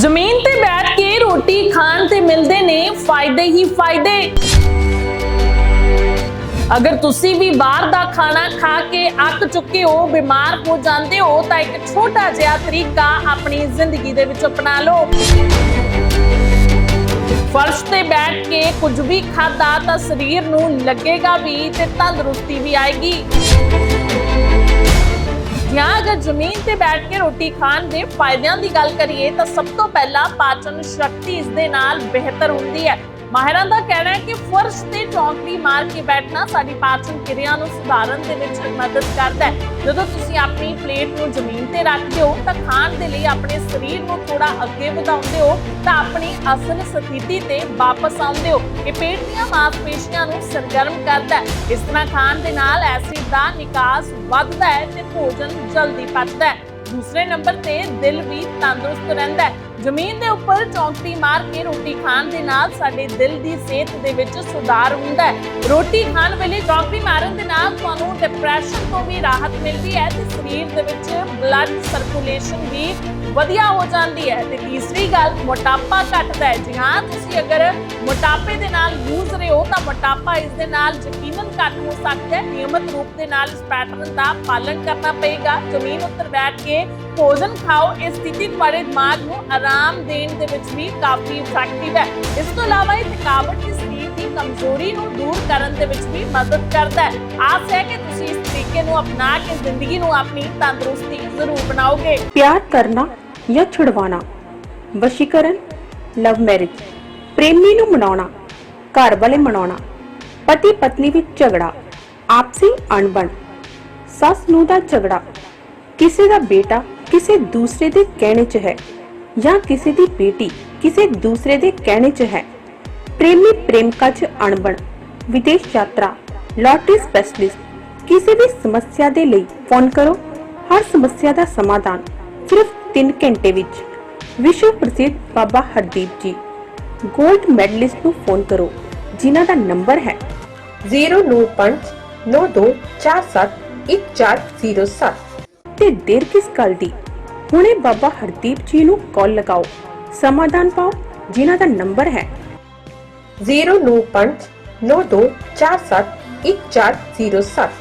ਜ਼ਮੀਨ ਤੇ ਬੈਠ ਕੇ ਰੋਟੀ ਖਾਣ ਤੇ ਮਿਲਦੇ ਨੇ ਫਾਇਦੇ ਹੀ ਫਾਇਦੇ। ਅਗਰ ਤੁਸੀਂ ਵੀ ਬਾਹਰ ਦਾ ਖਾਣਾ ਖਾ ਕੇ ਅੱਕ ਚੁੱਕੇ ਹੋ, ਬਿਮਾਰ ਹੋ ਜਾਂਦੇ ਹੋ, ਤਾਂ ਇੱਕ ਛੋਟਾ ਜਿਹਾ ਤਰੀਕਾ ਆਪਣੀ ਜ਼ਿੰਦਗੀ ਦੇ ਵਿੱਚ ਅਪਣਾ ਲਓ। ਫਰਸ਼ ਤੇ ਬੈਠ ਕੇ ਕੁਝ ਵੀ ਖਾਦਾ ਤਾਂ ਸਰੀਰ ਨੂੰ ਲੱਗੇਗਾ ਵੀ ਤੇ ਤੰਦਰੁਸਤੀ ਵੀ ਆਏਗੀ। ਅਗਰ ਜ਼ਮੀਨ ਤੇ ਬੈਠ ਕੇ ਰੋਟੀ ਖਾਣ ਦੇ ਫਾਇਦਿਆਂ ਦੀ ਗੱਲ ਕਰੀਏ ਤਾਂ ਸਭ ਤੋਂ ਪਹਿਲਾਂ ਪਾਚਨ ਸ਼ਕਤੀ ਇਸ ਦੇ ਨਾਲ ਬਿਹਤਰ ਹੁੰਦੀ ਹੈ। ਮਾਹਿਰਾਂ ਦਾ ਕਹਿਣਾ ਹੈ ਕਿ ਫਰਸ਼ ਤੇ ਕੇ ਬੈਠਣਾ, ਸਾਡੀ ਪਾਚਨ ਕਿਰਿਆ ਨੂੰ ਸੁਧਾਰਨ ਦੇ ਵਿੱਚ ਮਦਦ ਕਰਦਾ ਹੈ। ਜਦੋਂ ਤੁਸੀਂ ਆਪਣੀ ਪਲੇਟ ਨੂੰ ਜ਼ਮੀਨ ਤੇ ਰੱਖਦੇ ਹੋ, ਤਾਂ ਖਾਣ ਦੇ ਲਈ ਆਪਣੇ ਸਰੀਰ ਨੂੰ ਥੋੜਾ ਅੱਗੇ ਵਧਾਉਂਦੇ ਹੋ, ਤਾਂ ਆਪਣੀ ਅਸਲ ਸਥਿਤੀ ਤੇ ਵਾਪਸ ਆਉਂਦੇ ਹੋ। ਇਹ ਪੇਟ ਦੀਆਂ ਮਾਸਪੇਸ਼ੀਆਂ ਨੂੰ ਸਰਗਰਮ ਕਰਦਾ ਹੈ। ਇਸ ਤਰ੍ਹਾਂ ਖਾਣ ਦੇ ਨਾਲ ਐਸਿਡ ਦਾ ਨਿਕਾਸ ਵੱਧਦਾ ਹੈ ਤੇ ਭੋਜਨ ਜਲਦੀ ਪਚਦਾ ਹੈ। ਦੂਸਰੇ ਨੰਬਰ ਤੇ ਦਿਲ ਵੀ ਤੰਦਰੁਸਤ ਰਹਿੰਦਾ ਹੈ। ਜ਼ਮੀਨ ਦੇ ਉੱਪਰ ਚੌਂਕੜੀ ਮਾਰ ਕੇ ਰੋਟੀ ਖਾਣ ਦੇ ਨਾਲ ਸਾਡੇ ਦਿਲ ਦੀ ਸਿਹਤ ਦੇ ਵਿੱਚ ਸੁਧਾਰ ਹੁੰਦਾ ਹੈ। ਰੋਟੀ ਖਾਣ ਵੇਲੇ ਚੌਂਕੜੀ ਮਾਰਨ ਦੇ ਨਾਲ ਤੁਹਾਨੂੰ ਡਿਪਰੈਸ਼ਨ ਤੋਂ ਵੀ ਰਾਹਤ ਮਿਲਦੀ ਹੈ ਤੇ ਸਰੀਰ ਦੇ ਵਿੱਚ ਬਲੱਡ ਸਰਕੂਲੇਸ਼ਨ ਵੀ ਵਧੀਆ ਹੋ ਜਾਂਦੀ ਹੈ। ਤੇ ਤੀਸਰੀ ਗੱਲ, ਮੋਟਾਪਾ ਘਟਦਾ ਹੈ। ਜੀ ਹਾਂ, ਤੁਸੀਂ ਅਗਰ ਮੋਟਾਪੇ ਦੇ ਨਾਲ ਯੂਜ ਮੋਟਾਪਾ ਇਸ ਦੇ ਨਾਲ ਯਕੀਨਨ ਘੱਟ ਹੋ ਸਕਦਾ ਹੈ। ਨਿਯਮਤ ਰੂਪ ਦੇ ਨਾਲ ਇਸ ਪੈਟਰਨ ਦਾ ਪਾਲਣ ਕਰਨਾ ਪਏਗਾ। ਜ਼ਮੀਨ ਉੱਤੇ ਬੈਠ ਕੇ ਭੋਜਨ ਖਾਓ। ਇਸ ਸਥਿਤੀ ਤੁਹਾਡੇ ਦਿਮਾਗ ਨੂੰ ਆਰਾਮ ਦੇਣ ਦੇ ਵਿੱਚ ਵੀ ਕਾਫੀ ਇਫੈਕਟਿਵ ਹੈ। ਇਸ ਤੋਂ ਇਲਾਵਾ ਇਹ ਥਕਾਵਟ ਦੀ ਸਰੀਰ ਦੀ ਕਮਜ਼ੋਰੀ ਨੂੰ ਦੂਰ ਕਰਨ ਦੇ ਵਿੱਚ ਵੀ ਮਦਦ ਕਰਦਾ ਹੈ। ਆਸ ਹੈ ਕਿ ਤੁਸੀਂ ਇਸ ਤਰੀਕੇ ਨੂੰ ਅਪਣਾ ਕੇ ਜ਼ਿੰਦਗੀ ਨੂੰ ਆਪਣੀ ਤੰਦਰੁਸਤੀ ਜ਼ਰੂਰ ਬਣਾਓਗੇ। ਪਿਆਰ ਕਰਨਾ ਜਾਂ ਛੁਡਵਾਣਾ ਵਸ਼ੀਕਰਨ ਲਵ ਮੈਰਿਜ ਪ੍ਰੇਮੀ ਨੂੰ ਮਨਾਉਣਾ, ਘਰ ਵਾਲੇ ਮਨਾਉਣਾ? ਪਤੀ ਪਤਨੀ ਵਿੱਚ ਝਗੜਾ, ਆਪਸੀ ਅਣਬਣ, ਸੱਸ ਨੂੰ ਦਾ ਝਗੜਾ, ਕਿਸੇ ਦਾ ਬੇਟਾ ਕਿਸੇ ਦੂਸਰੇ ਦੇ ਕਹਿਣੇ 'ਚ ਹੈ ਜਾਂ ਕਿਸੇ ਦੀ ਬੇਟੀ ਕਿਸੇ ਦੂਸਰੇ ਦੇ ਕਹਿਣੇ 'ਚ ਹੈ। ਪ੍ਰੇਮੀ ਪ੍ਰੇਮਕਾ 'ਚ ਅਣਬਣ, ਵਿਦੇਸ਼ ਯਾਤਰਾ, ਲਾਟਰੀ ਸਪੈਸ਼ਲਿਸਟ, ਕਿਸੇ ਵੀ ਸਮੱਸਿਆ ਦੇ ਲਈ ਫੋਨ ਕਰੋ, ਹਰ ਸਮੱਸਿਆ ਦਾ ਸਮਾਧਾਨ ਸਿਰਫ 3 ਘੰਟੇ ਵਿੱਚ। ਵਿਸ਼ਵ ਪ੍ਰਸਿੱਧ ਬਾਬਾ ਹਰਦੀਪ ਜੀ, ਗੋਲਡ ਮੈਡਲਿਸਟ ਨੂੰ ਫੋਨ ਕਰੋ, ਜਿਨ੍ਹਾਂ ਦਾ ਨੰਬਰ ਹੈ 09592471407 ਤੇ ਦੇਰ ਕਿਸ ਗੱਲ ਦੀ? ਹੁਣੇ ਬਾਬਾ ਹਰਦੀਪ ਜੀ ਨੂੰ ਕਾਲ ਲਗਾਓ। ਸਮਾਧਾਨ ਪਾਓ ਜਿਨ੍ਹਾਂ ਦਾ ਨੰਬਰ ਹੈ। 09592471407